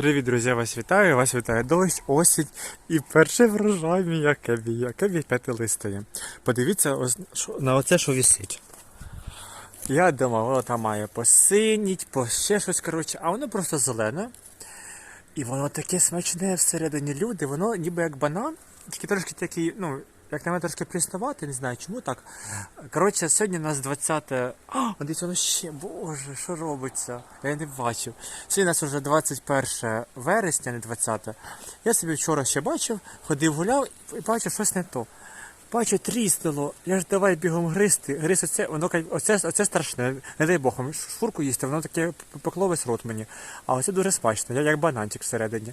Привіт, друзі, вас вітаю, вас вітає дощ, осінь і перший врожай мій Акебі. Акебі п'ятилистої. Подивіться ось, на оце, що висить. Я думав, воно там має посиніть, по ще щось, коротше, а воно просто зелене. І воно таке смачне всередині люди, воно ніби як банан, тільки трошки такий, ну, як на мене трошки приставати, не знаю чому так. Коротше, сьогодні у нас 20. А, дивіться, воно ще, боже, що робиться? Я не бачив. Сьогодні у нас вже 21 вересня, не 20. Я собі вчора ще бачив, ходив гуляв і бачив щось не то. Бачу, тріснуло. Я ж давай бігом гризти. Гриз оце, воно оце, оце страшне. Не дай Бог, шкурку їсти, воно таке пекло весь рот мені. А оце дуже смачно, я як бананчик всередині.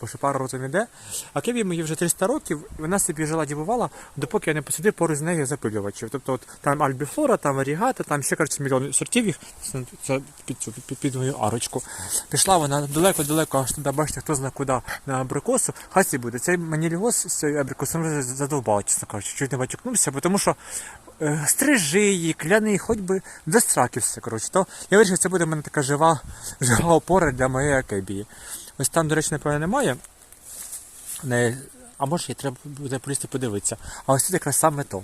Бо що пару ротом іде. А Кеві мені вже 300 років, вона собі жила дівувала, допоки я не посадив поруч з нею запилювачів. Тобто от, там альбіфлора, там арігата, там ще коротше, мільйон сортів їх. Це, це під, під, під мою арочку. Пішла вона далеко-далеко, аж туди, бачите, хто знає куди на абрикосу. Хай буде. Цей маніліоз з абрикосом задовбав, чесно кажучи, чуть не батюкнувся, бо що е, стрижи її, кляни, хоч би до. Коротше. То я вирішив, це буде в мене така жива, жива опора для моєї акебії. Ось там, до речі, напевно, немає. Не, а може і треба буде полізти подивитися. А ось тут якраз саме то.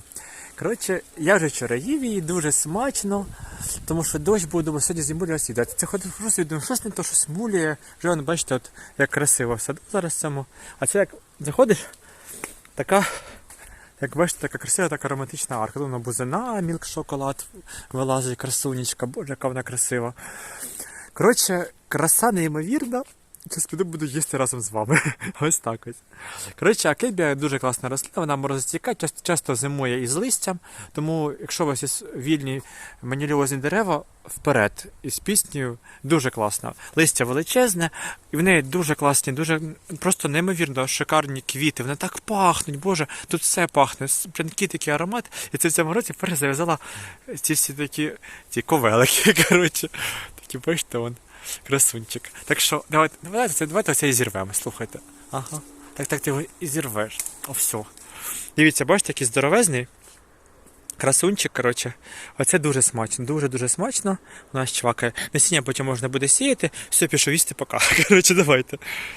Коротше, я вже вчора їв її дуже смачно, тому що дощ був, думаю, сьогодні зімулює сідати. Це ходив просто думаю, щось не то, щось мулює. Вже бачите, от як красиво все зараз цьому. А це як заходиш, така, як бачите, така красива, така романтична арка. Вона бузина, мілк шоколад вилазить, красунечка, боже, яка вона красива. Коротше, краса неймовірна. Зараз піду буду їсти разом з вами. Ось так ось. Коротше, акебія дуже класна рослина, вона морозостійка, часто, часто зимує із листям. Тому, якщо у вас є вільні маніліозні дерева, вперед із піснею, дуже класно. Листя величезне, і в неї дуже класні, дуже просто неймовірно шикарні квіти. Вони так пахнуть, боже, тут все пахне. Прянкий такий аромат. І це в цьому році вперше зав'язала ці всі такі ці ковелики. Коротше, такі бачите, он Красунчик. Так що, давайте, давайте, давайте оце і зірвемо, слухайте. Ага. Так, так ти його і зірвеш. О, все. Дивіться, бачите, який здоровезний. Красунчик, коротше. Оце дуже смачно, дуже-дуже смачно. У нас чувака Насіння потім можна буде сіяти. Все, пішов їсти пока. Коротше, давайте.